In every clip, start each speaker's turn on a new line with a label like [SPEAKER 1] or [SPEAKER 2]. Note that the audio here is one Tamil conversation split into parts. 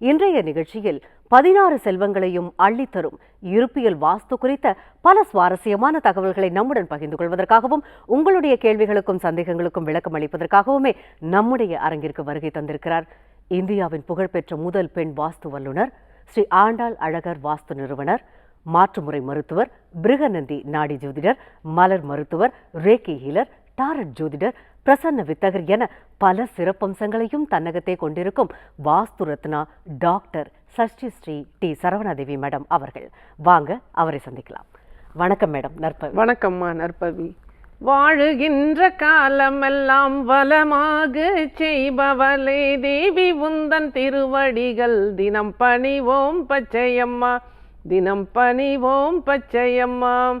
[SPEAKER 1] இன்றைய நிகழ்ச்சியில் பதினாறு செல்வங்களையும் அள்ளித்தரும் இருப்பியல் வாஸ்து குறித்த பல சுவாரஸ்யமான தகவல்களை நம்முடன் பகிர்ந்து கொள்வதற்காகவும் உங்களுடைய கேள்விகளுக்கும் சந்தேகங்களுக்கும் விளக்கம் அளிப்பதற்காகவுமே நம்முடைய அரங்கிற்கு வருகை தந்திருக்கிறார் இந்தியாவின் புகழ்பெற்ற முதல் பெண் வாஸ்து வல்லுனர் ஸ்ரீ ஆண்டாள் அழகர் வாஸ்து நிறுவனர் மாற்றுமுறை மருத்துவர் பிருகநந்தி நாடி ஜோதிடர் மலர் மருத்துவர் ரேக்கி ஹீலர் டாரட் ஜோதிடர் பிரசன்ன வித்தகர் என பல சிறப்பம்சங்களையும் தன்னகத்தே கொண்டிருக்கும் Vastu Ratna doctor Shashti Sri D. Saravanadevi madam அவர்கள். வாங்க அவரை சந்திக்கலாம். வணக்கம் மேடம் நற்பவி.
[SPEAKER 2] வணக்கம்மா நற்பவி. வாழுகின்ற காலமெல்லாம் வளமாக செய்பவளே தேவி உந்தன் திருவடிகள் தினம் பணிவோம் பச்சையம்மா. தினம் பணிவோம் பச்சையம்மா.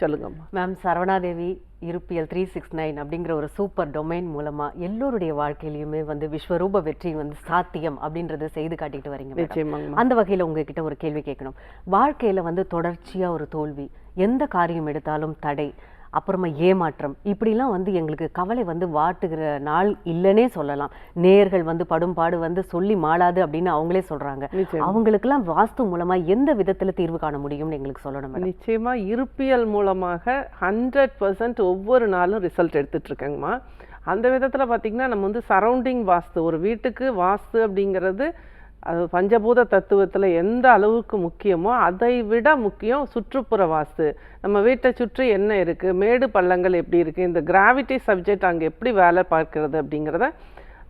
[SPEAKER 2] சொல்லுங்கம்மா.
[SPEAKER 1] மேம் சரவணாதேவி இருப்பியல் த்ரீ சிக்ஸ் நைன் அப்படிங்கிற ஒரு சூப்பர் டொமைன் மூலமா எல்லோருடைய வாழ்க்கையிலயுமே வந்து விஸ்வரூப வெற்றி வந்து சாத்தியம் அப்படின்றத செய்து காட்டிட்டு வரீங்க.
[SPEAKER 2] நிச்சயமாங்கம்மா.
[SPEAKER 1] அந்த வகையில உங்ககிட்ட ஒரு கேள்வி கேட்கணும். வாழ்க்கையில வந்து தொடர்ச்சியா ஒரு தோல்வி எந்த காரியம் எடுத்தாலும் தடை அப்புறமா ஏமாற்றம். இப்படிலாம் வந்து எங்களுக்கு கவலை வந்து வாட்டுகிற நாள் இல்லைன்னே சொல்லலாம். நேயர்கள் வந்து படும்பாடு வந்து சொல்லி மாளாது அப்படின்னு அவங்களே சொல்றாங்க.
[SPEAKER 2] நிச்சயம்.
[SPEAKER 1] அவங்களுக்கெல்லாம் வாஸ்து மூலமா எந்த விதத்துல தீர்வு காண முடியும்னு எங்களுக்கு சொல்லணும் மேடம்.
[SPEAKER 2] நிச்சயமா இருப்பியல் மூலமாக ஹண்ட்ரட் பர்சன்ட் ஒவ்வொரு நாளும் ரிசல்ட் எடுத்துட்டு இருக்கேங்கம்மா. அந்த விதத்தில் பார்த்தீங்கன்னா நம்ம வந்து சரௌண்டிங் வாஸ்து ஒரு வீட்டுக்கு வாஸ்து அப்படிங்கிறது அது பஞ்சபூத தத்துவத்தில் எந்த அளவுக்கு முக்கியமோ அதை விட முக்கியம் சுற்றுப்புற வாஸ்து. நம்ம வீட்டை சுற்றி என்ன இருக்குது மேடு பள்ளங்கள் எப்படி இருக்குது இந்த கிராவிட்டி சப்ஜெக்ட் அங்கே எப்படி வேலை பார்க்கிறது அப்படிங்கிறத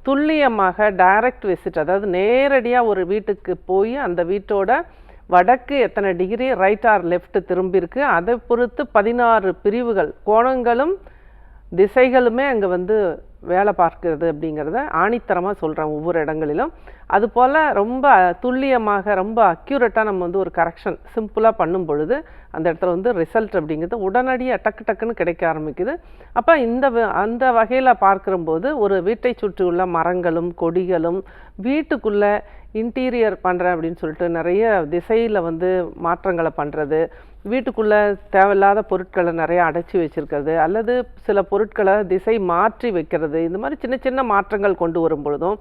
[SPEAKER 2] துல்லியமாக டைரக்ட் விசிட் அதாவது நேரடியாக ஒரு வீட்டுக்கு போய் அந்த வீட்டோட வடக்கு எத்தனை டிகிரி ரைட் ஆர் லெஃப்ட் திரும்பியிருக்கு அதை பொறுத்து பதினாறு பிரிவுகள் கோணங்களும் திசைகளுமே அங்கே வந்து வேலை பார்க்கிறது அப்படிங்கிறத ஆணித்தரமாக சொல்கிறேன் ஒவ்வொரு இடங்களிலும். அதுபோல் ரொம்ப துல்லியமாக ரொம்ப அக்யூரேட்டாக நம்ம வந்து ஒரு கரெக்ஷன் சிம்பிளாக பண்ணும் பொழுது அந்த இடத்துல வந்து ரிசல்ட் அப்படிங்கிறது உடனடியாக டக்கு டக்குன்னு கிடைக்க ஆரம்பிக்குது. அப்போ இந்த வ- அந்த வகையில் பார்க்கும்போது ஒரு வீட்டை சுற்றியுள்ள மரங்களும் கொடிகளும் வீட்டுக்குள்ளே இன்டீரியர் பண்ணுறேன் அப்படின்னு சொல்லிட்டு நிறைய திசையில் வந்து மாற்றங்களை பண்ணுறது வீட்டுக்குள்ளே தேவையில்லாத பொருட்களை நிறைய அடைச்சி வச்சிருக்கிறது அல்லது சில பொருட்களை திசை மாற்றி வைக்கிறது. இந்த மாதிரி சின்ன சின்ன மாற்றங்கள் கொண்டு வரும் பொழுதும்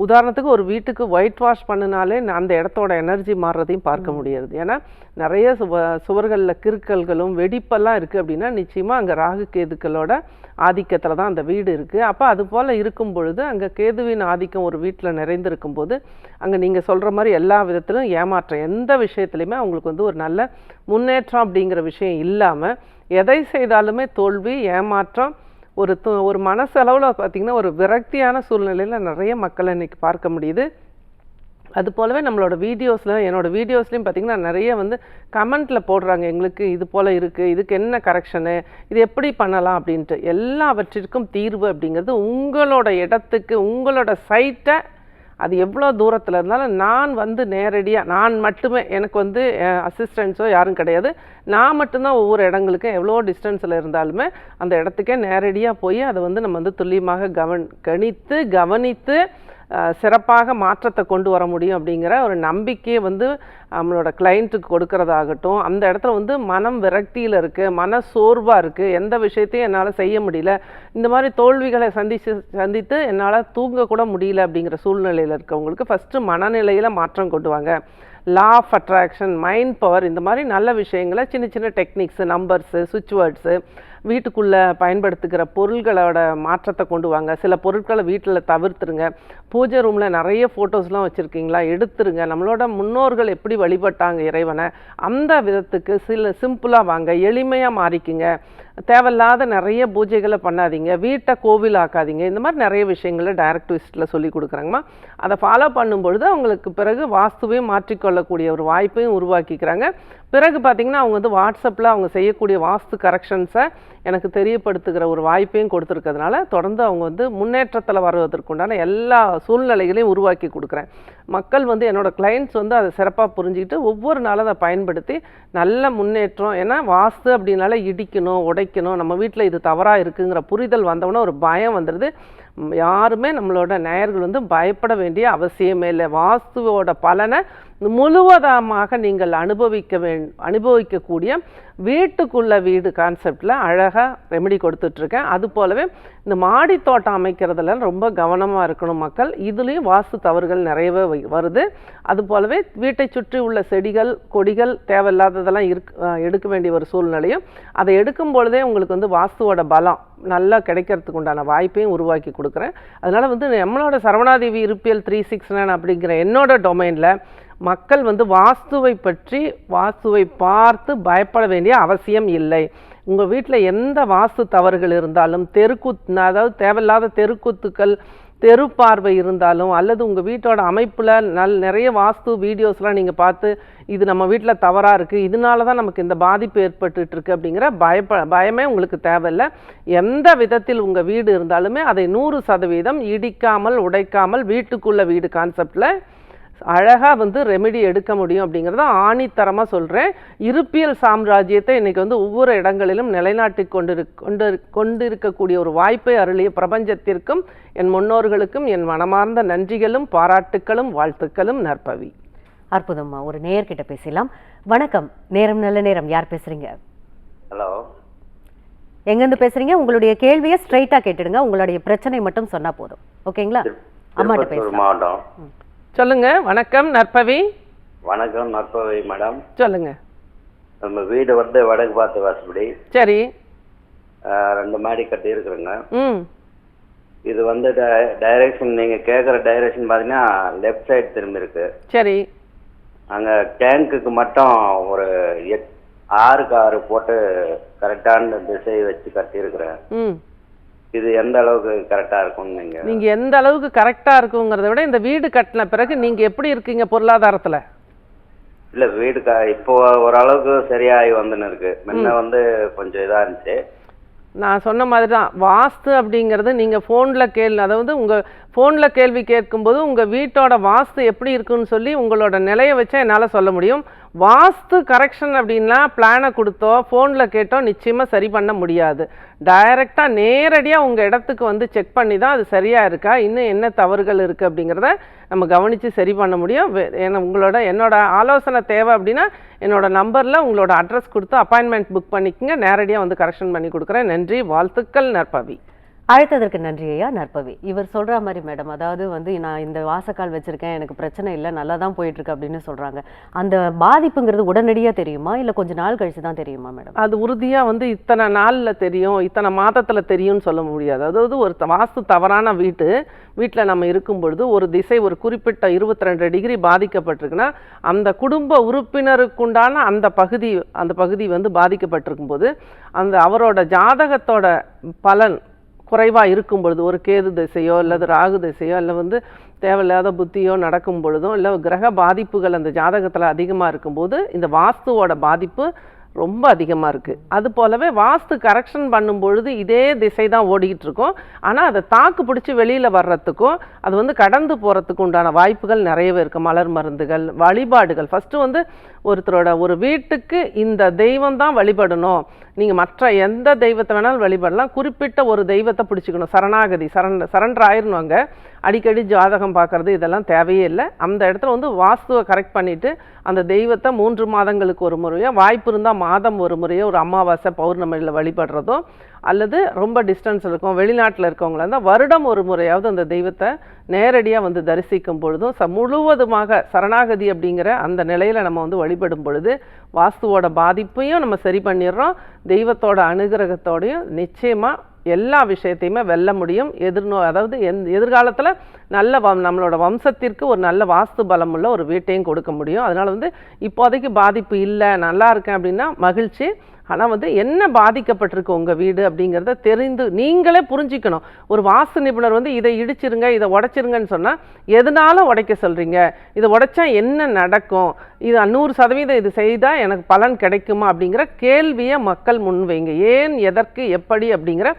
[SPEAKER 2] உதாரணத்துக்கு ஒரு வீட்டுக்கு ஒயிட் வாஷ் பண்ணினாலே அந்த இடத்தோட எனர்ஜி மாறுறதையும் பார்க்க முடியாது ஏன்னா நிறைய சுவ சுவர்களில் கிறுக்கல்களும் வெடிப்பெல்லாம் இருக்குது அப்படின்னா நிச்சயமாக அங்கே ராகு கேதுக்களோட ஆதிக்கத்தில் தான் அந்த வீடு இருக்குது அப்போ அது போல் இருக்கும் பொழுது அங்கே கேதுவின் ஆதிக்கம் ஒரு வீட்டில் நிறைந்திருக்கும் போது அங்கே நீங்கள் சொல்கிற மாதிரி எல்லா விதத்திலும் ஏமாற்றம் எந்த விஷயத்துலையுமே அவங்களுக்கு வந்து ஒரு நல்ல முன்னேற்றம் அப்படிங்கிற விஷயம் இல்லாமல் எதை செய்தாலுமே தோல்வி ஏமாற்றம் ஒரு து ஒரு மனசளவில் பார்த்திங்கன்னா ஒரு விரக்தியான சூழ்நிலையில் நிறைய மக்களை இன்றைக்கி பார்க்க முடியுது. அது போலவே நம்மளோட வீடியோஸில் என்னோடய வீடியோஸ்லேயும் பார்த்தீங்கன்னா நிறைய வந்து கமெண்ட்டில் போடுறாங்க எங்களுக்கு இது போல் இருக்குது இதுக்கு என்ன கரெக்ஷனு இது எப்படி பண்ணலாம் அப்படின்ட்டு. எல்லாவற்றிற்கும் தீர்வு அப்படிங்கிறது உங்களோட இடத்துக்கு உங்களோட சைட்டை அது எவ்வளோ தூரத்தில் இருந்தாலும் நான் வந்து நேரடியாக நான் மட்டுமே எனக்கு வந்து அசிஸ்டன்ஸோ யாரும் கிடையாது. நான் மட்டும்தான் ஒவ்வொரு இடங்களுக்கும் எவ்வளோ டிஸ்டன்ஸில் இருந்தாலுமே அந்த இடத்துக்கே நேரடியாக போய் அதை வந்து நம்ம வந்து துல்லியமாக கவன் கணித்து கவனித்து சிறப்பாக மாற்றத்தை கொண்டு வர முடியும் அப்படிங்கிற ஒரு நம்பிக்கையை வந்து நம்மளோட கிளைண்ட்டுக்கு கொடுக்கறதாகட்டும் அந்த இடத்துல வந்து மனம் விரக்தியில் இருக்குது மன சோர்வாக இருக்குது எந்த விஷயத்தையும் என்னால் செய்ய முடியல இந்த மாதிரி தோல்விகளை சந்திச்சு சந்தித்து என்னால் தூங்கக்கூட முடியல அப்படிங்கிற சூழ்நிலையில் இருக்கவங்களுக்கு ஃபஸ்ட்டு மனநிலையில் மாற்றம் கொண்டு வாங்க. Law of attraction mind power இந்த மாதிரி நல்ல விஷயங்களை சின்ன சின்ன டெக்னிக்ஸு நம்பர்ஸு சுவிட்ச் வேர்ட்ஸு வீட்டுக்குள்ளே பயன்படுத்துகிற பொருள்களோட மாற்றத்தை கொண்டு வாங்க. சில பொருட்களை வீட்டில் தவிர்த்துருங்க. பூஜை ரூமில் நிறைய ஃபோட்டோஸ்லாம் வச்சுருக்கீங்களா? எடுத்துருங்க. நம்மளோட முன்னோர்கள் எப்படி வழிபட்டாங்க இறைவனை? அந்த விதத்துக்கு சில சிம்பிளாக வாங்க. எளிமையாக மாறிக்குங்க. தேவையில்லாத நிறைய பூஜைகளை பண்ணாதீங்க. வீட்டை கோவில் ஆக்காதீங்க இந்த மாதிரி நிறைய விஷயங்களை டைரக்ட் ட்விஸ்ட்டில் சொல்லி கொடுக்குறாங்கம்மா. அதை ஃபாலோ பண்ணும்பொழுது அவங்களுக்கு பிறகு வாஸ்துவையும் மாற்றிக்கொள்ளக்கூடிய ஒரு வாய்ப்பையும் உருவாக்கிக்கிறாங்க. பிறகு பார்த்திங்கன்னா அவங்க வந்து வாட்ஸ்அப்பில் அவங்க செய்யக்கூடிய வாஸ்து கரெக்ஷன்ஸை எனக்கு தெரியப்படுத்துகிற ஒரு வாய்ப்பையும் கொடுத்துருக்கிறதுனால தொடர்ந்து அவங்க வந்து முன்னேற்றத்தில் வருவதற்குண்டான எல்லா சூழ்நிலைகளையும் உருவாக்கி கொடுக்குறேன். மக்கள் வந்து என்னோட கிளைண்ட்ஸ் வந்து அதை சிறப்பாக புரிஞ்சுக்கிட்டு ஒவ்வொரு நாளும் அதை பயன்படுத்தி நல்ல முன்னேற்றம் ஏன்னா வாஸ்து அப்படின்னால இடிக்கணும் உடைக்கணும் நம்ம வீட்டில் இது தவறாக இருக்குங்கிற புரிதல் வந்தவுடனே ஒரு பயம் வந்துடுது யாருமே நம்மளோட நேயர்கள் வந்து பயப்பட வேண்டிய அவசியமே இல்லை. வாஸ்துவோட பலனை முழுவதமாக நீங்கள் அனுபவிக்க வே அனுபவிக்கக்கூடிய வீட்டுக்குள்ள வீடு கான்செப்டில் அழகாக ரெமெடி கொடுத்துட்ருக்கேன். அது போலவே இந்த மாடி தோட்டம் அமைக்கிறதுல ரொம்ப கவனமாக இருக்கணும் மக்கள். இதுலேயும் வாஸ்து தவறுகள் நிறையவே வருது. அது போலவே வீட்டை சுற்றி உள்ள செடிகள் கொடிகள் தேவையில்லாததெல்லாம் இருக் எடுக்க வேண்டிய ஒரு சூழ்நிலையும் அதை எடுக்கும் பொழுதே உங்களுக்கு வந்து வாஸ்துவோட பலம் நல்லா கிடைக்கிறதுக்கு உண்டான வாய்ப்பையும் உருவாக்கி கொடுக்குறேன். அதனால் வந்து நம்மளோட சரவணாதேவி இருப்பியல் த்ரீ சிக்ஸ் நைன் அப்படிங்கிற என்னோட டொமைனில் மக்கள் வந்து வாஸ்துவை பற்றி வாஸ்துவை பார்த்து பயப்பட வேண்டிய அவசியம் இல்லை. உங்கள் வீட்டில் எந்த வாஸ்து தவறுகள் இருந்தாலும் தெருக்குத் அதாவது தேவையில்லாத தெருக்குத்துக்கள் தெரு பார்வை இருந்தாலும் அல்லது உங்கள் வீட்டோட அமைப்பில் நல் நிறைய வாஸ்து வீடியோஸ்லாம் நீங்கள் பார்த்து இது நம்ம வீட்டில் தவறாக இருக்குது இதனால தான் நமக்கு இந்த பாதிப்பு ஏற்பட்டுட்டு இருக்குது அப்படிங்கிற பயப்ப பயமே உங்களுக்கு தேவையில்லை. எந்த விதத்தில் உங்கள் வீடு இருந்தாலுமே அதை நூறு சதவீதம் இடிக்காமல் உடைக்காமல் வீட்டுக்குள்ள வீடு கான்செப்டில் அழகாக வந்து ரெமெடி எடுக்க முடியும் அப்படிங்கிறத ஆணித்தரமாக சொல்கிறேன் இருப்பியல் சாம்ராஜ்யத்தை இன்னைக்கு வந்து ஒவ்வொரு இடங்களிலும் நிலைநாட்டி கொண்டிரு கொண்டு கொண்டிருக்கக்கூடிய ஒரு வாய்ப்பை அருளிய பிரபஞ்சத்திற்கும் என் முன்னோர்களுக்கும் என் மனமார்ந்த நன்றிகளும் பாராட்டுக்களும் வாழ்த்துக்களும் நற்பவி.
[SPEAKER 1] அற்புதம்மா ஒரு நேயர்கிட்ட பேசலாம். வணக்கம். நேரம் நல்ல நேரம். யார் பேசுறீங்க?
[SPEAKER 3] ஹலோ.
[SPEAKER 1] எங்கேருந்து பேசுறீங்க? உங்களுடைய கேள்வியை ஸ்ட்ரைட்டாக கேட்டுடுங்க. உங்களுடைய பிரச்சனை மட்டும் சொன்னா போதும். ஓகேங்களா? அம்மாட்ட
[SPEAKER 3] மாவட்டம்.
[SPEAKER 2] சொல்லுங்க வணக்கம் நற்பவி.
[SPEAKER 3] வணக்கம் நற்பவை மேடம்.
[SPEAKER 2] சொல்லுங்க.
[SPEAKER 3] நம்ம வீடு வந்து வடக்கு பார்த்து வாசப்படி
[SPEAKER 2] சரி.
[SPEAKER 3] ரெண்டு மாடி கட்டி இருக்கிறோங்க
[SPEAKER 2] ம்.
[SPEAKER 3] இது வந்து டைரக்ஷன் நீங்கள் கேட்குற டைரக்ஷன் பார்த்தீங்கன்னா லெஃப்ட் சைடு திரும்பி இருக்கு.
[SPEAKER 2] சரி.
[SPEAKER 3] அங்கே டேங்க்குக்கு மட்டும் ஒரு எட் ஆறுக்கு ஆறு போட்டு கரெக்டான திசையை வச்சு கட்டியிருக்கிறேன்.
[SPEAKER 2] ம்.
[SPEAKER 3] இது எந்த அளவுக்கு கரெக்டாக இருக்கும்னு நீங்கள்
[SPEAKER 2] நீங்க எந்த அளவுக்கு கரெக்டா இருக்குங்கிறத விட இந்த வீடு கட்டின பிறகு நீங்க எப்படி இருக்கீங்க பொருளாதாரத்துல?
[SPEAKER 3] இல்லை வீடு க இப்போ ஓரளவுக்கு சரியாகி வந்துன்னு இருக்கு. முன்ன வந்து கொஞ்சம் இதாக இருந்துச்சு.
[SPEAKER 2] நான் சொன்ன மாதிரி தான் வாஸ்து அப்படிங்கிறது நீங்கள் ஃபோனில் கேள்வி அதாவது உங்கள் ஃபோனில் கேள்வி கேட்கும்போது உங்கள் வீட்டோட வாஸ்து எப்படி இருக்குன்னு சொல்லி உங்களோட நிலையை வச்சா என்னால் சொல்ல முடியும். வாஸ்து கரெக்ஷன் அப்படின்னா பிளானை கொடுத்தோ ஃபோனில் கேட்டோ நிச்சயமாக சரி பண்ண முடியாது. டைரெக்டாக நேரடியாக உங்கள் இடத்துக்கு வந்து செக் பண்ணி தான் அது சரியாக இருக்கா? இன்னும் என்ன தவறுகள் இருக்குது அப்படிங்கிறத நம்ம கவனித்து சரி பண்ண முடியும். வே- ஏன்னா உங்களோட என்னோட ஆலோசனை தேவை அப்படின்னா என்னோட நம்பரில் உங்களோட அட்ரஸ் கொடுத்து அப்பாயின்மெண்ட் புக் பண்ணிக்கங்க. நேரடியாக வந்து கரெக்ஷன் பண்ணி கொடுக்குறேன். நன்றி. வாழ்த்துக்கள் நற்பவி.
[SPEAKER 1] அழைத்ததற்கு நன்றி ஐயா. நற்பவி. இவர் சொல்ற மாதிரி மேடம் அதாவது வந்து நான் இந்த வாசக்கால் வச்சிருக்கேன் எனக்கு பிரச்சனை இல்லை நல்லா தான் போயிட்டு இருக்கு அப்படின்னு சொல்றாங்க. அந்த பாதிப்புங்கிறது உடனடியா தெரியுமா? இல்ல கொஞ்ச நாள் கழிச்சு தான் தெரியுமா மேடம்?
[SPEAKER 2] அது உறுதியாக வந்து இத்தனை நாளில் தெரியும் இத்தனை மாதத்தில் தெரியும்னு சொல்ல முடியாது. அதாவது ஒரு வாஸ்து தவறான வீட்டு வீட்டில் நம்ம இருக்கும் பொழுது ஒரு திசை ஒரு குறிப்பிட்ட இருபத்தி ரெண்டு டிகிரி பாதிக்கப்பட்டிருக்குன்னா அந்த குடும்ப உறுப்பினருக்குண்டான அந்த பகுதி அந்த பகுதி வந்து பாதிக்கப்பட்டிருக்கும் போது அந்த அவரோட ஜாதகத்தோட பலன் குறைவாக இருக்கும் பொழுது ஒரு கேது திசையோ அல்லது ராகு திசையோ இல்லை வந்து தேவையில்லாத புத்தியோ நடக்கும் பொழுதும் இல்லை கிரக பாதிப்புகள் அந்த ஜாதகத்தில் அதிகமாக இருக்கும்போது இந்த வாஸ்துவோட பாதிப்பு ரொம்ப அதிகமாக இருக்குது அது போலவே வாஸ்து கரெக்ஷன் பண்ணும் பொழுது இதே திசை தான் ஓடிக்கிட்டு இருக்கும் ஆனால் அதை தாக்கு பிடிச்சி வெளியில் வர்றதுக்கும் அது வந்து கடந்து போகிறதுக்கு உண்டான வாய்ப்புகள் நிறையவே இருக்குது மலர் மருந்துகள் வழிபாடுகள். ஃபஸ்ட்டு வந்து ஒருத்தரோட ஒரு வீட்டுக்கு இந்த தெய்வம் தான் வழிபடணும். நீங்கள் மற்ற எந்த தெய்வத்தை வேணாலும் வழிபடலாம். குறிப்பிட்ட ஒரு தெய்வத்தை பிடிச்சிக்கணும். சரணாகதி சரண் சரண்டர் ஆயிருவாங்க அடிக்கடி ஜாதகம் பார்க்குறது இதெல்லாம் தேவையே இல்லை. அந்த இடத்துல வந்து வாஸ்துவை கரெக்ட் பண்ணிவிட்டு அந்த தெய்வத்தை மூன்று மாதங்களுக்கு ஒரு முறையோ வாய்ப்பு இருந்தால் மாதம் ஒரு முறையோ ஒரு அமாவாசை பௌர்ணமியில் வழிபடுறதோ அல்லது ரொம்ப டிஸ்டன்ஸ் இருக்கும் வெளிநாட்டில் இருக்கவங்களா இருந்தால் வருடம் ஒரு முறையாவது அந்த தெய்வத்தை நேரடியாக வந்து தரிசிக்கும் பொழுதும் ச முழுவதுமாக சரணாகதி அப்படிங்கிற அந்த நிலையில் நம்ம வந்து வழிபடும் பொழுது வாஸ்துவோட பாதிப்பையும் நம்ம சரி பண்ணிடுறோம். தெய்வத்தோட அனுகிரகத்தோடையும் நிச்சயமாக எல்லா விஷயத்தையுமே வெல்ல முடியும். எதிர்நோ அதாவது எந் எதிர்காலத்தில் நல்ல வம் நம்மளோட வம்சத்திற்கு ஒரு நல்ல வாஸ்து பலம் உள்ள ஒரு வீட்டையும் கொடுக்க முடியும். அதனால் வந்து இப்போதைக்கு பாதிப்பு இல்லை நல்லா இருக்கேன் அப்படின்னா மகிழ்ச்சி. ஆனால் வந்து என்ன பாதிக்கப்பட்டிருக்கு உங்கள் வீடு அப்படிங்கிறத தெரிந்து நீங்களே புரிஞ்சிக்கணும். ஒரு வாஸ்து நிபுணர் வந்து இதை இடிச்சிருங்க இதை உடைச்சிருங்கன்னு சொன்னால் எதனால உடைக்க சொல்கிறீங்க இதை உடைச்சா என்ன நடக்கும்? இது நூறு சதவீதம் இது செய்தால் எனக்கு பலன் கிடைக்குமா அப்படிங்கிற கேள்வியை மக்கள் முன்வைங்க ஏன் எதற்கு எப்படி அப்படிங்கிற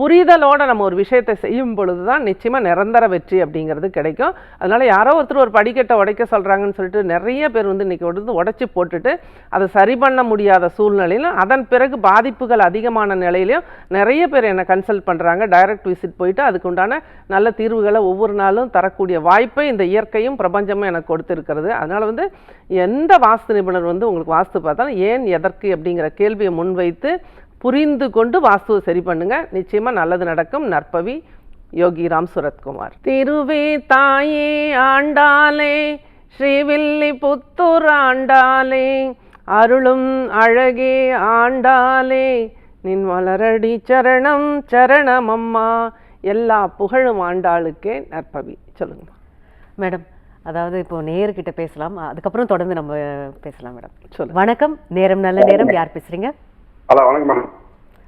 [SPEAKER 2] புரிதலோட நம்ம ஒரு விஷயத்தை செய்யும் பொழுது தான் நிச்சயமாக நிரந்தர வெற்றி அப்படிங்கிறது கிடைக்கும். அதனால் யாரோ ஒருத்தர் ஒரு படிக்கட்டை உடைக்க சொல்கிறாங்கன்னு சொல்லிட்டு நிறைய பேர் வந்து இன்றைக்கி வந்து உடைச்சி போட்டுட்டு அதை சரி பண்ண முடியாத சூழ்நிலையிலும் அதன் பிறகு பாதிப்புகள் அதிகமான நிலையிலையும் நிறைய பேர் என்னை கன்சல்ட் பண்ணுறாங்க டைரக்ட் விசிட் போயிட்டு அதுக்கு உண்டான நல்ல தீர்வுகளை ஒவ்வொரு நாளும் தரக்கூடிய வாய்ப்பை இந்த இயற்கையும் பிரபஞ்சமும் எனக்கு கொடுத்துருக்கிறது. அதனால் வந்து எந்த வாஸ்து நிபுணர் வந்து உங்களுக்கு வாஸ்து பார்த்தாலும் ஏன் எதற்கு அப்படிங்கிற கேள்வியை முன்வைத்து புரிந்து கொண்டு வாஸ்துவை சரி பண்ணுங்க. நிச்சயமா நல்லது நடக்கும். நற்பவி யோகிராம் சுரத்குமார். திருவே தாயே ஆண்டாலே ஸ்ரீவில்லி புத்தூர் ஆண்டாலே அருளும் அழகே ஆண்டாலே நின் மலரடி சரணம் சரணம் அம்மா எல்லா புகழும் ஆண்டாளுக்கே நற்பவி. சொல்லுங்கம்மா
[SPEAKER 1] மேடம் அதாவது இப்போ நேர்கிட்ட பேசலாம். அதுக்கப்புறம் தொடர்ந்து நம்ம பேசலாம் மேடம்.
[SPEAKER 2] சொல்லுங்க.
[SPEAKER 1] வணக்கம். நேரம் நல்ல நேரம். யார் பேசுறீங்க?
[SPEAKER 4] ஹலோ வணக்கம் மேடம்.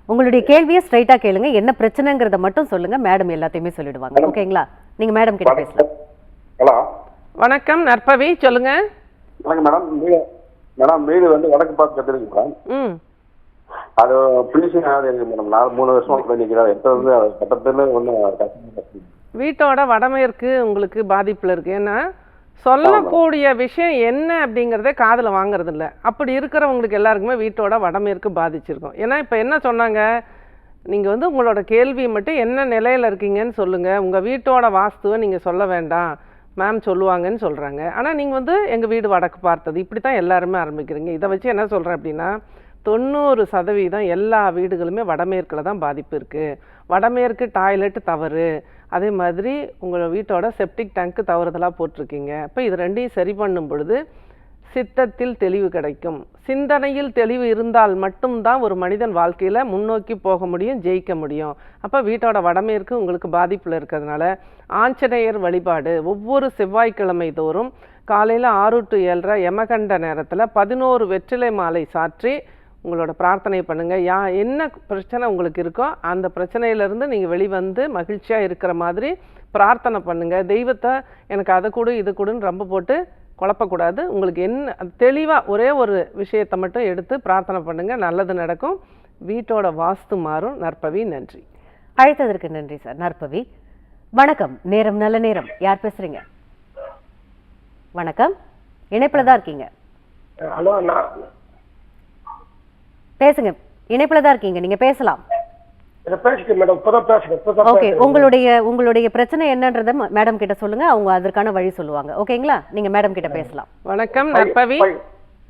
[SPEAKER 1] உங்களுடைய கேள்வியை ஸ்ட்ரைட்டா கேளுங்க. என்ன பிரச்சனைங்கிறத மட்டும் சொல்லுங்க. மேடம் எல்லாத்தையுமே சொல்லிடுவாங்க. ஓகேங்களா நீங்க மேடம் கிட்ட பேசலாம்.
[SPEAKER 4] ஹலோ.
[SPEAKER 2] வணக்கம். நற்பவி சொல்லுங்க.
[SPEAKER 4] வணக்கம் மேடம். வீடு மேடம் வீடு வந்து வடக்கு பார்த்து கட்டுறீங்க மேடம்.
[SPEAKER 2] ம்.
[SPEAKER 4] அது ஃபினிஷிங் ஆகுது எனக்கு மேடம்? நாலு மூணு வருஷமா பண்ணிக்கிறேன் எப்போ வந்து கட்டத்துல ஒன்றும்
[SPEAKER 2] வீட்டோட வடமேற்கு உங்களுக்கு பாதிப்பில் இருக்குது ஏன்னா சொல்லக்கூடிய விஷயம் என்ன அப்படிங்கிறதே காதில் வாங்குறது இல்லை அப்படி இருக்கிறவங்களுக்கு எல்லாருக்குமே வீட்டோட வடமேற்கு பாதிச்சிருக்கும். ஏன்னா இப்போ என்ன சொன்னாங்க? நீங்கள் வந்து உங்களோட கேள்வி மட்டும் என்ன நிலையில் இருக்கீங்கன்னு சொல்லுங்கள் உங்கள் வீட்டோட வாஸ்துவை நீங்கள் சொல்ல வேண்டாம். மேம் சொல்லுவாங்கன்னு சொல்கிறாங்க ஆனால் நீங்கள் வந்து எங்கள் வீடு வடக்கு பார்த்தது. இப்படி தான் எல்லாருமே ஆரம்பிக்கிறீங்க. இதை வச்சு என்ன சொல்கிறேன் அப்படின்னா தொண்ணூறு சதவீதம் எல்லா வீடுகளுமே வடமேற்கில் தான் பாதிப்பு இருக்குது வடமேற்கு டாய்லெட் தவறு. அதே மாதிரி உங்கள் வீட்டோட செப்டிக் டேங்க்கு தவறுதலாக போட்டிருக்கீங்க. அப்போ இது ரெண்டையும் சரி பண்ணும் பொழுது சித்தத்தில் தெளிவு கிடைக்கும். சிந்தனையில் தெளிவு இருந்தால் மட்டும்தான் ஒரு மனிதன் வாழ்க்கையில் முன்னோக்கி போக முடியும் ஜெயிக்க முடியும். அப்போ வீட்டோட வடமேற்கு உங்களுக்கு பாதிப்பில் இருக்கிறதுனால ஆஞ்சநேயர் வழிபாடு ஒவ்வொரு செவ்வாய்க்கிழமை தோறும் காலையில் ஆறு டு ஏழரை யமகண்ட நேரத்தில் பதினோரு வெற்றிலை மாலை சாற்றி உங்களோட பிரார்த்தனை பண்ணுங்க. யா என்ன பிரச்சனை உங்களுக்கு இருக்கோ அந்த பிரச்சனையிலேருந்து நீங்கள் வெளிவந்து மகிழ்ச்சியாக இருக்கிற மாதிரி பிரார்த்தனை பண்ணுங்க. தெய்வத்தை எனக்கு அதை கொடு இது கொடுன்னு ரொம்ப போட்டு குழப்பக்கூடாது. உங்களுக்கு என்ன தெளிவாக ஒரே ஒரு விஷயத்தை மட்டும் எடுத்து பிரார்த்தனை பண்ணுங்க. நல்லது நடக்கும். வீட்டோட வாஸ்து மாறும். நற்பவி நன்றி.
[SPEAKER 1] அழைத்ததற்கு நன்றி சார். நற்பவி. வணக்கம். நேரம் நல்ல நேரம். யார் பேசுறீங்க? வணக்கம். இணைப்புல தான் இருக்கீங்க.
[SPEAKER 5] ஹலோ நான்
[SPEAKER 1] பேசுங்க. இணைப்புல தான் இருக்கீங்க. நீங்க பேசலாம். ஓகே உங்களுடைய உங்களுடைய பிரச்சனை என்னன்றத மேடம் கிட்ட சொல்லுங்க. அவங்க அதற்கான வழி சொல்லுவாங்க. ஓகேங்களா நீங்க மேடம் கிட்ட பேசலாம்.
[SPEAKER 2] வணக்கம் நற்பவி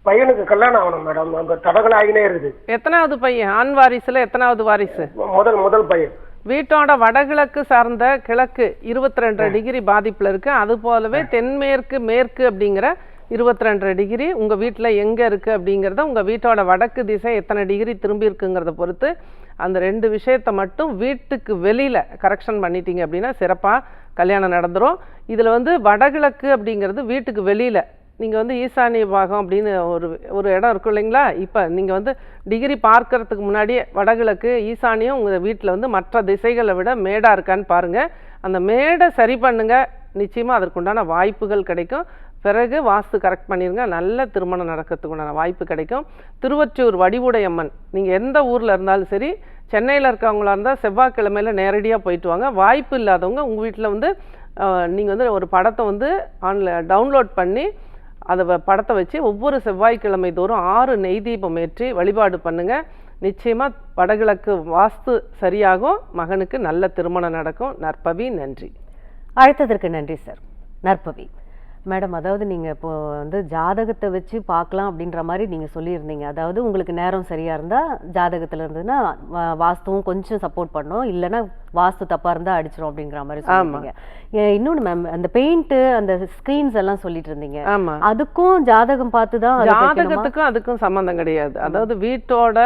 [SPEAKER 5] பையனுக்கு கல்யாணம் ஆகணும் மேடம் அந்த தடகள் ஆகினே இருக்குது.
[SPEAKER 2] எத்தனாவது பையன்? ஆண் வாரிசுல எத்தனாவது வாரிசு?
[SPEAKER 5] முதல் முதல் பையன்.
[SPEAKER 2] வீட்டோட வடகிழக்கு சார்ந்த கிழக்கு இருபத்தி ரெண்டரை டிகிரி பாதிப்பில் இருக்குது அது போலவே தென்மேற்கு மேற்கு அப்படிங்கிற இருபத்தி ரெண்டு டிகிரி உங்கள் வீட்டில் எங்கே இருக்குது அப்படிங்கிறத உங்கள் வீட்டோட வடக்கு திசை எத்தனை டிகிரி திரும்பி இருக்குங்கிறத பொறுத்து அந்த ரெண்டு விஷயத்தை மட்டும் வீட்டுக்கு வெளியில் கரெக்ஷன் பண்ணிட்டீங்க அப்படின்னா சிறப்பாக கல்யாணம் நடந்துடும் இதில் வந்து வடகிழக்கு அப்படிங்கிறது வீட்டுக்கு வெளியில். நீங்கள் வந்து ஈசானிய பாகம் அப்படின்னு ஒரு ஒரு இடம் இருக்கும் இல்லைங்களா? இப்போ நீங்கள் வந்து டிகிரி பார்க்கறதுக்கு முன்னாடியே வடகிழக்கு ஈசானியம் உங்கள் வீட்டில் வந்து மற்ற திசைகளை விட மேடாக இருக்கான்னு பாருங்கள் அந்த மேடை சரி பண்ணுங்கள் நிச்சயமாக அதற்குண்டான வாய்ப்புகள் கிடைக்கும். பிறகு வாஸ்து கரெக்ட் பண்ணிடுங்க நல்ல திருமணம் நடக்கிறதுக்குண்டான வாய்ப்பு கிடைக்கும். திருவொற்றியூர் வடிவுடையம்மன். நீங்கள் எந்த ஊரில் இருந்தாலும் சரி சென்னையில் இருக்கவங்களா இருந்தால் செவ்வாய்க்கிழமையில நேரடியாக போயிட்டு வாங்க. வாய்ப்பு இல்லாதவங்க உங்கள் வீட்டில் வந்து நீங்கள் வந்து ஒரு படத்தை வந்து ஆன்லைன் டவுன்லோட் பண்ணி அதை வ- படத்தை வச்சு ஒவ்வொரு செவ்வாய்க்கிழமை தோறும் ஆறு நெய் தீபம் ஏற்றி வழிபாடு பண்ணுங்கள் நிச்சயமாக வடகிழக்கு வாஸ்து சரியாகும். மகனுக்கு நல்ல திருமணம் நடக்கும். நற்பவி நன்றி.
[SPEAKER 1] அழைத்ததற்கு நன்றி சார். நற்பவி. மேடம் அதாவது நீங்கள் இப்போ வந்து ஜாதகத்தை வச்சு பார்க்கலாம் அப்படின்ற மாதிரி நீங்கள் சொல்லியிருந்தீங்க. அதாவது உங்களுக்கு நேரம் சரியாக இருந்தால் ஜாதகத்தில் இருந்ததுன்னா வாஸ்துவும் கொஞ்சம் சப்போர்ட் பண்ணும். இல்லைன்னா வாஸ்து தப்பாக இருந்தால் அடிச்சிரும் அப்படிங்கிற மாதிரி சொல்லியிருந்தீங்க. ஏ, இன்னொன்னு மேம் அந்த பெயிண்ட்டு அந்த ஸ்க்ரீன்ஸ் எல்லாம் சொல்லிட்டு இருந்தீங்க.
[SPEAKER 2] ஆமா.
[SPEAKER 1] அதுக்கும் ஜாதகம் பார்த்து தான்?
[SPEAKER 2] ஜாதகத்துக்கும் அதுக்கும் சம்மந்தம் கிடையாது. அதாவது வீட்டோட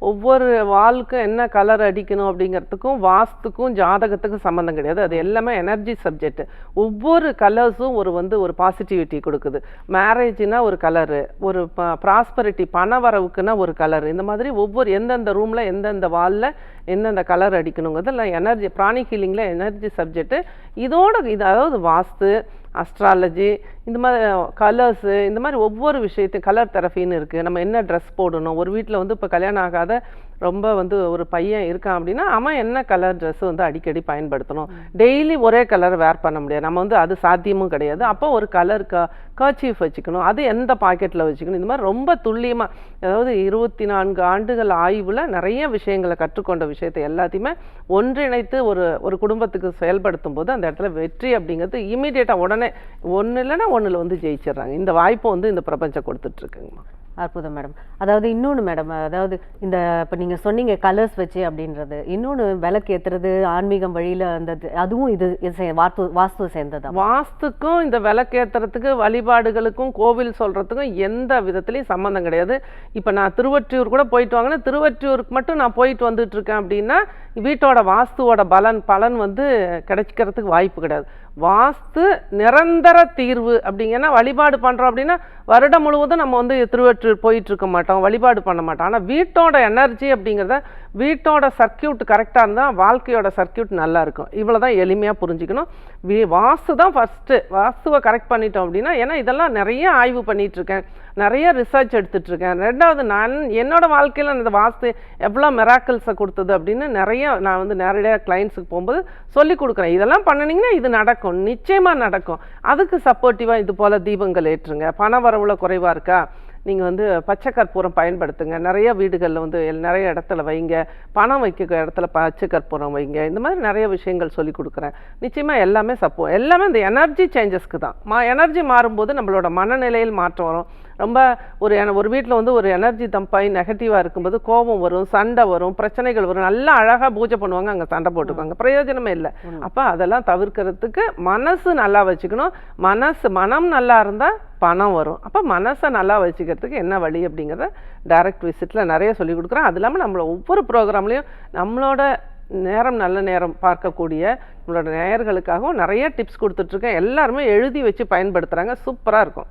[SPEAKER 2] ஒவ்வொரு வால்க்கும் என்ன கலர் அடிக்கணும் அப்படிங்கிறதுக்கும் வாஸ்துக்கும் ஜாதகத்துக்கும் சம்மந்தம் கிடையாது. அது எல்லாமே எனர்ஜி சப்ஜெக்ட் ஒவ்வொரு கலர்ஸும் ஒரு வந்து ஒரு பாசிட்டிவிட்டி கொடுக்குது. மேரேஜ்னா ஒரு கலரு ஒரு ப்ராஸ்பரிட்டி பண வரவுக்குன்னா ஒரு கலர் இந்த மாதிரி ஒவ்வொரு எந்தெந்த ரூமில் எந்தெந்த வாலில் எந்தெந்த கலர் அடிக்கணுங்கிறது இல்லை எனர்ஜி பிராணி ஹீலிங்கில் எனர்ஜி சப்ஜெக்ட்டு இதோட இது அதாவது வாஸ்து அஸ்ட்ராலஜி இந்த மாதிரி கலர்ஸு இந்த மாதிரி ஒவ்வொரு விஷயத்தையும் கலர் தெரபின்னு இருக்குது நம்ம என்ன ட்ரெஸ் போடணும்? ஒரு வீட்டில் வந்து இப்போ கல்யாணம் ஆகாத ரொம்ப வந்து ஒரு பையன் இருக்கான் அப்படின்னா அவன் என்ன கலர் ட்ரெஸ் வந்து அடிக்கடி பயன்படுத்தணும். டெய்லி ஒரே கலர் வேர் பண்ண முடியாது. நம்ம வந்து அது சாத்தியமும் கிடையாது. அப்போ ஒரு கலர் க கர்ச்சீஃப் வச்சுக்கணும். அது எந்த பாக்கெட்டில் வச்சுக்கணும்? இந்த மாதிரி ரொம்ப துல்லியமாக அதாவது இருபத்தி நான்கு ஆண்டுகள் ஆய்வில் நிறைய விஷயங்களை கற்றுக்கொண்ட விஷயத்தை எல்லாத்தையுமே ஒன்றிணைத்து ஒரு ஒரு குடும்பத்துக்கு செயல்படுத்தும் போது அந்த இடத்துல வெற்றி அப்படிங்கிறது இமீடியட்டாக உடனே ஒன்று இல்லைன்னா ஒன்றில் வந்து ஜெயிச்சிடுறாங்க. இந்த வாய்ப்பு வந்து இந்த பிரபஞ்சம் கொடுத்துட்ருக்குங்கம்மா
[SPEAKER 1] அற்புதம் மேடம் அதாவது இன்னொன்று மேடம் அதாவது இந்த இப்போ நீங்கள் சொன்னீங்க கலர்ஸ் வச்சு அப்படின்றது. இன்னொன்று விளக்கு ஏற்றுறது ஆன்மீகம் வழியில் அந்த இது- அதுவும் இது சே- வாஸ்து வாஸ்து சேர்ந்ததா?
[SPEAKER 2] வாஸ்துக்கும் இந்த விளக்கேத்துறதுக்கு வழிபாடுகளுக்கும் கோவில் சொல்கிறதுக்கும் எந்த விதத்துலையும் சம்மந்தம் கிடையாது. இப்போ நான் திருவற்றியூர் கூட போயிட்டு வாங்கினா திருவற்றியூருக்கு மட்டும் நான் போயிட்டு வந்துட்டு இருக்கேன் அப்படின்னா வீட்டோட வாஸ்துவோட பலன் பலன் வந்து கிடைக்கிறதுக்கு வாய்ப்பு கிடையாது. வாஸ்து நிரந்தர தீர்வு அப்படிங்கன்னா வழிபாடு பண்ணுறோம் அப்படின்னா வருடம் முழுவதும் நம்ம வந்து திருவற்று போயிட்டு இருக்க மாட்டோம் வழிபாடு பண்ண மாட்டோம். ஆனால் வீட்டோட எனர்ஜி அப்படிங்கிறத வீட்டோட சர்க்கியூட் கரெக்டாக இருந்தால் வாழ்க்கையோட சர்க்கியூட் நல்லா இருக்கும். இவ்வளோ தான் எளிமையாக புரிஞ்சுக்கணும். வி வாஸ்து தான் ஃபஸ்ட்டு வாஸ்துவை கரெக்ட் பண்ணிட்டோம் அப்படின்னா ஏன்னா இதெல்லாம் நிறைய ஆய்வு பண்ணிகிட்ருக்கேன் நிறைய ரிசர்ச் எடுத்துட்ருக்கேன் ரெண்டாவது நான் என்னோடய வாழ்க்கையில் அந்த வாஸ்து எவ்வளோ மெராக்கிள்ஸை கொடுத்தது அப்படின்னு நிறைய நான் வந்து நேரடியாக கிளைண்ட்ஸுக்கு போகும்போது சொல்லி கொடுக்குறேன். இதெல்லாம் பண்ணினீங்கன்னா இது நடக்கும். நிச்சயமாக நடக்கும். அதுக்கு சப்போர்ட்டிவாக இது போல் தீபங்கள் ஏற்றுங்க. பண வரவுல குறைவாக இருக்கா? நீங்கள் வந்து பச்சை கற்பூரம் பயன்படுத்துங்க. நிறைய வீடுகளில் வந்து எல்- நிறைய இடத்துல வைங்க. பணம் வைக்க இடத்துல பச்சை கற்பூரம் வைங்க. இந்த மாதிரி நிறைய விஷயங்கள் சொல்லி கொடுக்குறேன். நிச்சயமாக எல்லாமே சப்போ எல்லாமே இந்த எனர்ஜி சேஞ்சஸ்க்கு தான். மா எனர்ஜி மாறும்போது நம்மளோட மனநிலையில் மாற்றம் வரும். ரொம்ப ஒரு ஒரு வீட்டில் வந்து ஒரு எனர்ஜி தம்பாய் நெகட்டிவாக இருக்கும்போது கோபம் வரும் சண்டை வரும் பிரச்சனைகள் வரும். நல்லா அழகாக பூஜை பண்ணுவாங்க அங்கே சண்டை போட்டுக்குவாங்க. பிரயோஜனமே இல்லை. அப்போ அதெல்லாம் தவிர்க்கிறதுக்கு மனசு நல்லா வச்சுக்கணும். மனசு மனம் நல்லா இருந்தால் பணம் வரும். அப்போ மனசை நல்லா வச்சுக்கிறதுக்கு என்ன வழி அப்படிங்கிறத டைரக்ட் விசிட்டில் நிறைய சொல்லி கொடுக்குறேன். அது இல்லாமல் நம்மள ஒவ்வொரு ப்ரோக்ராம்லேயும் நம்மளோட நேரம் நல்ல நேரம் பார்க்கக்கூடிய நம்மளோட நேயர்களுக்காகவும் நிறைய டிப்ஸ் கொடுத்துட்ருக்கேன் எல்லாருமே எழுதி வச்சு பயன்படுத்துகிறாங்க சூப்பராக இருக்கும்.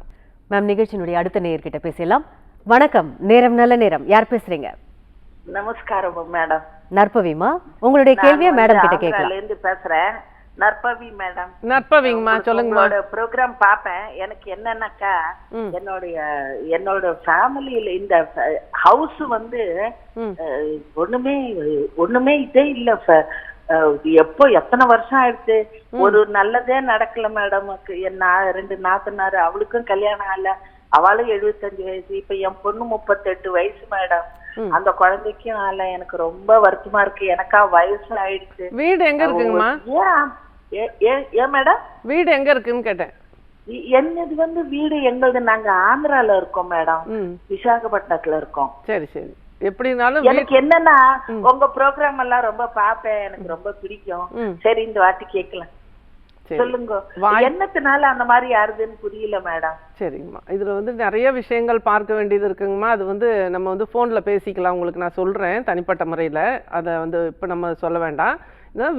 [SPEAKER 1] மேம் நிகழ்ச்சியினுடைய அடுத்த நேயர்கிட்ட பேசலாம் வணக்கம் நேரம் நல்ல நேரம். யார் பேசுறீங்க?
[SPEAKER 6] நமஸ்காரம் மேடம்.
[SPEAKER 1] நற்பவிமா உங்களுடைய கேள்வியை மேடம் கிட்ட கேட்கலாம்.
[SPEAKER 6] இருந்து பேசுறேன். நற்பவி மேடம்.
[SPEAKER 2] நற்பவிங்கம்மா
[SPEAKER 6] உங்களோட ப்ரோக்ராம் பார்ப்பேன். எனக்கு என்னன்னாக்கா என்னுடைய என்னோட ஃபேமிலியில இந்த ஹவுஸ் வந்து ஒண்ணுமே ஒண்ணுமே இதே இல்ல எப்போ எத்தனை வருஷம் ஆயிடுச்சு? ஒரு நல்லதே நடக்கல மேடம். என் நா- ரெண்டு நாத்தனாரு அவளுக்கும் கல்யாணம் ஆகல. அவளும் எழுபத்தஞ்சு வயசு. இப்ப என் பொண்ணு முப்பத்தெட்டு வயசு மேடம். அந்த குழந்தைக்கும் ஆகல. எனக்கு ரொம்ப வருத்தமா இருக்கு. எனக்கா வயசு ஆயிடுச்சு.
[SPEAKER 2] வீடு எங்கே இருக்குங்கம்மா?
[SPEAKER 6] ஏன் மேடம்?
[SPEAKER 2] வீடு எங்கே இருக்குன்னு கேட்டேன்.
[SPEAKER 6] என்னது வந்து வீடு எங்களது? நாங்க ஆந்திரால இருக்கோம் மேடம். விசாகப்பட்டினத்துல இருக்கோம்.
[SPEAKER 2] சரி சரி. எப்படினாலும்
[SPEAKER 6] எனக்கு என்னன்னா உங்க ப்ரோக்ராம் எல்லாம் ரொம்ப பாப்பேன் எனக்கு ரொம்ப பிடிக்கும். சரி இந்த வாட்டி கேட்கலாம். சொல்லுங்க. என்னத்தினால அந்த மாதிரி யாருதுன்னு புரியல மேடம்
[SPEAKER 2] சரிங்கம்மா. இதில் வந்து நிறைய விஷயங்கள் பார்க்க வேண்டியது இருக்குங்கம்மா. அது வந்து நம்ம வந்து ஃபோனில் பேசிக்கலாம். உங்களுக்கு நான் சொல்கிறேன் தனிப்பட்ட முறையில். அதை வந்து இப்போ நம்ம சொல்ல வேண்டாம்.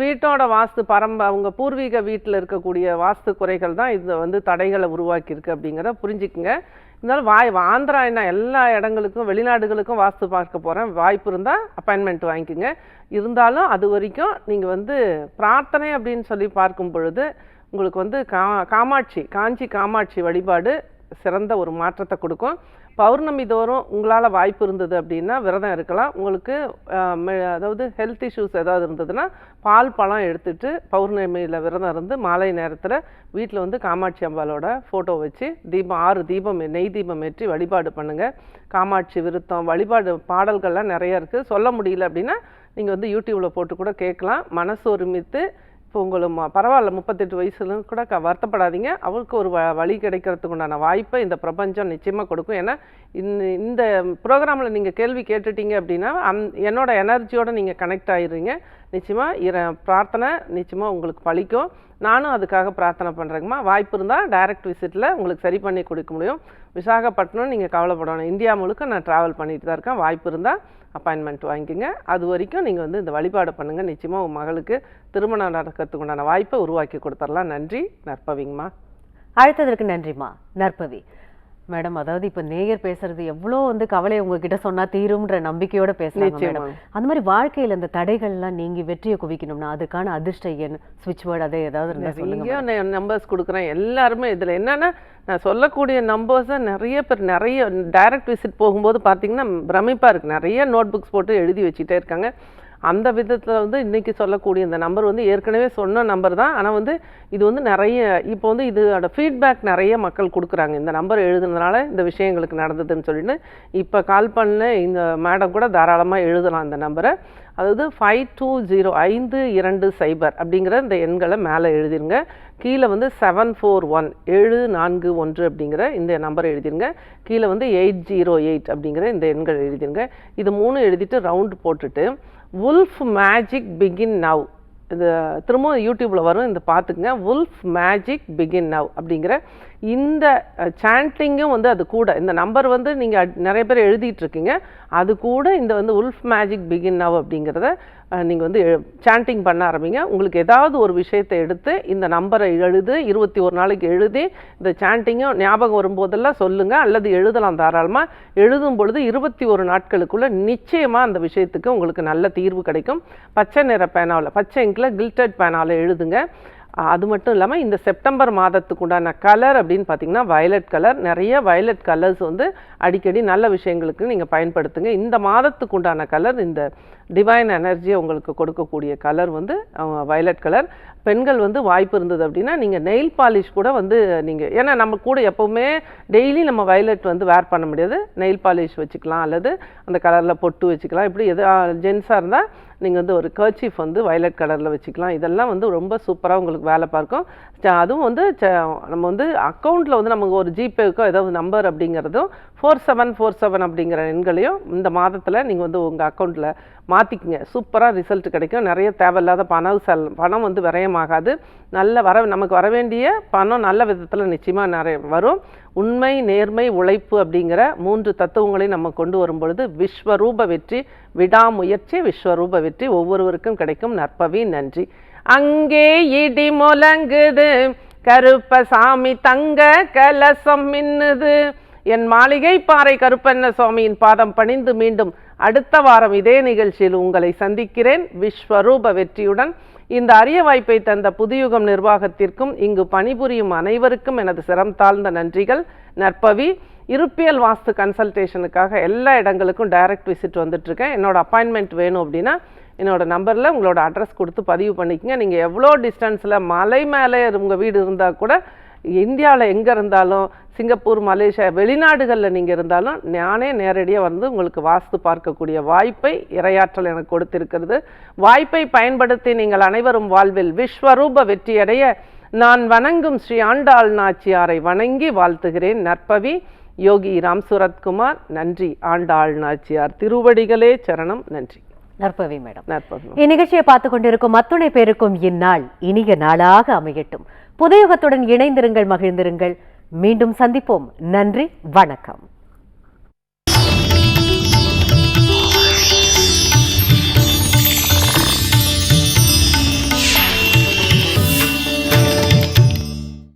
[SPEAKER 2] வீட்டோட வாஸ்து பரம்ப அவங்க பூர்வீக வீட்டில் இருக்கக்கூடிய வாஸ்து குறைகள் தான் இது வந்து தடைகளை உருவாக்கியிருக்கு அப்படிங்கிறத புரிஞ்சுக்குங்க. இருந்தாலும் வாய் ஆந்திரா என்ன எல்லா இடங்களுக்கும் வெளிநாடுகளுக்கும் வாஸ்து பார்க்க போகிறேன் வாய்ப்பு இருந்தால் அப்பாயின்மெண்ட் வாங்கிக்கோங்க. இருந்தாலும் அது வரைக்கும் நீங்கள் வந்து பிரார்த்தனை அப்படின்னு சொல்லி பார்க்கும் பொழுது உங்களுக்கு வந்து கா காமாட்சி காஞ்சி காமாட்சி வழிபாடு சிறந்த ஒரு மாற்றத்தை கொடுக்கும். பௌர்ணமி தோறும் உங்களால் வாய்ப்பு இருந்தது அப்படின்னா விரதம் இருக்கலாம். உங்களுக்கு மெ- அதாவது ஹெல்த் இஷ்யூஸ் ஏதாவது இருந்ததுன்னா பால் பழம் எடுத்துட்டு பௌர்ணமியில் விரதம் இருந்து மாலை நேரத்தில் வீட்டில் வந்து காமாட்சி அம்பாலோட ஃபோட்டோ வச்சு தீபம் ஆறு தீபம் நெய் தீபம் ஏற்றி வழிபாடு பண்ணுங்கள் காமாட்சி விருத்தம் வழிபாடு பாடல்கள்லாம் நிறைய இருக்குது சொல்ல முடியல அப்படின்னா நீங்கள் வந்து யூடியூப்பில் போட்டு கூட கேட்கலாம். மனசு ஒருமித்து இப்போ பரவாயில்ல முப்பத்தெட்டு வயசுல கூட க வருத்தப்படாதீங்க. அவருக்கு ஒரு வ வழி கிடைக்கிறதுக்கு உண்டான வாய்ப்பை இந்த பிரபஞ்சம் நிச்சயமாக கொடுக்கும். ஏன்னா இந்த இந்த ப்ரோக்ராமில் நீங்கள் கேள்வி கேட்டுட்டீங்க அப்படின்னா அந் என்னோட எனர்ஜியோட நீங்கள் கனெக்ட் ஆயிடுறீங்க நிச்சயமாக இர பிரார்த்தனை நிச்சயமாக உங்களுக்கு பழிக்கும் நானும் அதுக்காக பிரார்த்தனை பண்ணுறேங்கம்மா வாய்ப்பு இருந்தால் டைரக்ட் விசிட்டில் உங்களுக்கு சரி பண்ணி கொடுக்க முடியும். விசாகப்பட்டினம் நீங்கள் கவலைப்படணும் இந்தியா முழுக்க நான் ட்ராவல் பண்ணிட்டு தான் இருக்கேன். வாய்ப்பு இருந்தால் அப்பாயின்மெண்ட் வாங்கிக்கோங்க. அது வரைக்கும் நீங்கள் வந்து இந்த வழிபாடு பண்ணுங்கள் நிச்சயமாக உங்கள் மகளுக்கு திருமணம் நடக்கிறதுக்கு உண்டான வாய்ப்பை உருவாக்கி கொடுத்துடலாம். நன்றி. நற்பவிங்கம்மா.
[SPEAKER 1] அழைத்ததற்கு நன்றிம்மா. நற்பவி. மேடம் அதாவது இப்ப நேயர் பேசுறது எவ்வளோ வந்து கவலை உங்ககிட்ட சொன்னா தீரும்ன்ற நம்பிக்கையோட பேசுறாங்க. மேடம். அந்த மாதிரி வாழ்க்கையில இந்த தடைகள்லாம் நீங்கி வெற்றியை குவிக்கணும்னா அதுக்கான அதிர்ஷ்ட எண் சுவிட்ச் வேர்டு அதை ஏதாவது இருந்தா சொல்லுங்க
[SPEAKER 2] நம்பர்ஸ் கொடுக்குறேன். எல்லாருமே இதில் என்னன்னா நான் சொல்லக்கூடிய நம்பர்ஸை நிறைய பேர் நிறைய டைரக்ட் விசிட் போகும்போது பார்த்தீங்கன்னா பிரமிப்பாக இருக்குது நிறைய நோட் புக்ஸ் போட்டு எழுதி வச்சுட்டே இருக்காங்க. அந்த விதத்தில் வந்து இன்றைக்கி சொல்லக்கூடிய இந்த நம்பர் வந்து ஏற்கனவே சொன்ன நம்பர் தான். ஆனால் வந்து இது வந்து நிறைய இப்போ வந்து இதோட ஃபீட்பேக் நிறைய மக்கள் கொடுக்குறாங்க. இந்த நம்பர் எழுதுனதுனால இந்த விஷயங்களுக்கு நடந்ததுன்னு சொல்லிட்டு. இப்போ கால் பண்ண இந்த மேடம் கூட தாராளமாக எழுதலாம் இந்த நம்பரை அதாவது ஃபைவ் டூ ஜீரோ ஐந்து இரண்டு சைபர் அப்படிங்கிற இந்த எண்களை மேலே எழுதிருங்க. கீழே வந்து செவன் ஃபோர் ஒன் ஏழு நான்கு ஒன்று அப்படிங்கிற இந்த நம்பரை எழுதிருங்க. கீழே வந்து எயிட் ஜீரோ எயிட் அப்படிங்கிற இந்த எண்கள் எழுதிருங்க. இது மூணு எழுதிட்டு ரவுண்டு போட்டுட்டு உல்ஃப் மேஜிக் பிகின் நவ் இது திரும்பவும் யூடியூப்பில் வரும் இந்த பார்த்துக்குங்க. உல்ஃப் மேஜிக் பிகின் நவ் அப்படிங்கிற இந்த சாண்டிங்கும் வந்து அது கூட. இந்த நம்பர் வந்து நீங்கள் நிறைய பேர் எழுதிட்டுருக்கீங்க அது கூட இந்த வந்து உல்ஃப் மேஜிக் பிகின் நவ் அப்படிங்கிறத நீங்கள் வந்து சாண்டிங் பண்ண ஆரம்பிங்க. உங்களுக்கு ஏதாவது ஒரு விஷயத்தை எடுத்து இந்த நம்பரை எழுது இருபத்தி ஒரு நாளைக்கு எழுதி இந்த சாண்டிங்கும் ஞாபகம் வரும்போதெல்லாம் சொல்லுங்கள் அல்லது எழுதலாம் தாராளமாக எழுதும் பொழுது இருபத்தி ஒரு நாட்களுக்குள்ளே நிச்சயமாக அந்த விஷயத்துக்கு உங்களுக்கு நல்ல தீர்வு கிடைக்கும். பச்சை நிற பேனாவில் பச்சை இங்கில் கில்டட் பேனாவில் எழுதுங்க. அது மட்டும் இல்லாமல் இந்த செப்டம்பர் மாதத்துக்கு உண்டான கலர் அப்படின்னு பார்த்தீங்கன்னா வயலட் கலர் நிறைய வயலட் கலர்ஸ் வந்து அடிக்கடி நல்ல விஷயங்களுக்கு நீங்கள் பயன்படுத்துங்க. இந்த மாதத்துக்கு உண்டான கலர் இந்த டிவைன் எனர்ஜியை உங்களுக்கு கொடுக்கக்கூடிய கலர் வந்து வயலட் கலர் பெண்கள் வந்து வாய்ப்பு இருந்தது அப்படின்னா நீங்கள் நெயில் பாலிஷ் கூட வந்து நீங்கள் ஏன்னா நம்ம கூட எப்போவுமே டெய்லி நம்ம வயலட் வந்து வேர் பண்ண முடியாது. நெயில் பாலிஷ் வச்சுக்கலாம் அல்லது அந்த கலரில் பொட்டு வச்சுக்கலாம். இப்படி எது ஜென்ஸாக இருந்தால் நீங்கள் வந்து ஒரு கர்ச்சீஃப் வந்து வயலட் கலரில் வச்சுக்கலாம். இதெல்லாம் வந்து ரொம்ப சூப்பராக உங்களுக்கு வேலை பார்க்கும். அதுவும் வந்து ச- நம்ம வந்து அக்கௌண்ட்டில் வந்து நமக்கு ஒரு ஜிபேக்கோ ஏதாவது நம்பர் அப்படிங்கிறதும் ஃபோர் செவன் ஃபோர் செவன் அப்படிங்கிற எண்களையும் இந்த மாதத்தில் நீங்கள் வந்து உங்கள் அக்கௌண்ட்டில் மாற்றிக்குங்க சூப்பராக ரிசல்ட் கிடைக்கும். நிறைய தேவையில்லாத பணம் செல் பணம் வந்து விரயமாகாது. நல்ல வர நமக்கு வர வேண்டிய பணம் நல்ல விதத்தில் நிச்சயமாக நிறைய வரும். உண்மை நேர்மை உழைப்பு அப்படிங்கிற மூன்று தத்துவங்களையும் நம்ம கொண்டு வரும் பொழுது விஸ்வரூப வெற்றி விடாமுயற்சி விஸ்வரூப வெற்றி ஒவ்வொருவருக்கும் கிடைக்கும். நற்பவி நன்றி. அங்கே இடி முழங்குது கருப்பசாமி தங்க கலசம் மின்னுது. என் மாளிகை பாறை கருப்பண்ண சுவாமியின் பாதம் பணிந்து மீண்டும் அடுத்த வாரம் இதே நிகழ்ச்சியில் உங்களை சந்திக்கிறேன். விஸ்வரூப வெற்றியுடன். இந்த அரிய வாய்ப்பை தந்த புதுயுகம் நிர்வாகத்திற்கும் இங்கு பணிபுரியும் அனைவருக்கும் எனது சிரம் தாழ்ந்த நன்றிகள். நற்பவி இருப்பியல் வாஸ்து கன்சல்டேஷனுக்காக எல்லா இடங்களுக்கும் டைரக்ட் விசிட் வந்துட்டு என்னோடய என்னோட அப்பாயின்மெண்ட் வேணும் அப்படின்னா என்னோடய நம்பரில் உங்களோட அட்ரஸ் கொடுத்து பதிவு பண்ணிக்கங்க. நீங்கள் எவ்வளோ டிஸ்டன்ஸில் மலை மேலே உங்கள் வீடு இருந்தால் கூட இந்தியாவில் எங்கே இருந்தாலும் சிங்கப்பூர் மலேசியா வெளிநாடுகளில் நீங்கள் இருந்தாலும் நானே நேரடியாக வந்து உங்களுக்கு வாஸ்து பார்க்கக்கூடிய வாய்ப்பை இரையாற்றல் எனக்கு கொடுத்திருக்கிறது. வாய்ப்பை பயன்படுத்தி நீங்கள் அனைவரும் வாழ்வில் விஸ்வரூப வெற்றியடைய நான் வணங்கும் ஸ்ரீ ஆண்டாள் நாச்சியாரை வணங்கி வாழ்த்துகிறேன். நற்பவி யோகி ராம் சுரத்குமார் நன்றி ஆண்டாள் நாச்சியார். திருவடிகளே சரணம். நன்றி.
[SPEAKER 1] நற்பவி மேடம்.
[SPEAKER 2] நற்பவி.
[SPEAKER 1] இந்நிகழ்ச்சியை பார்த்து கொண்டிருக்கும் அத்துணை பேருக்கும் இந்நாள் இனிய நாளாக அமையட்டும். புதையுகத்துடன் இணைந்திருங்கள் மகிழ்ந்திருங்கள். மீண்டும் சந்திப்போம். நன்றி வணக்கம்.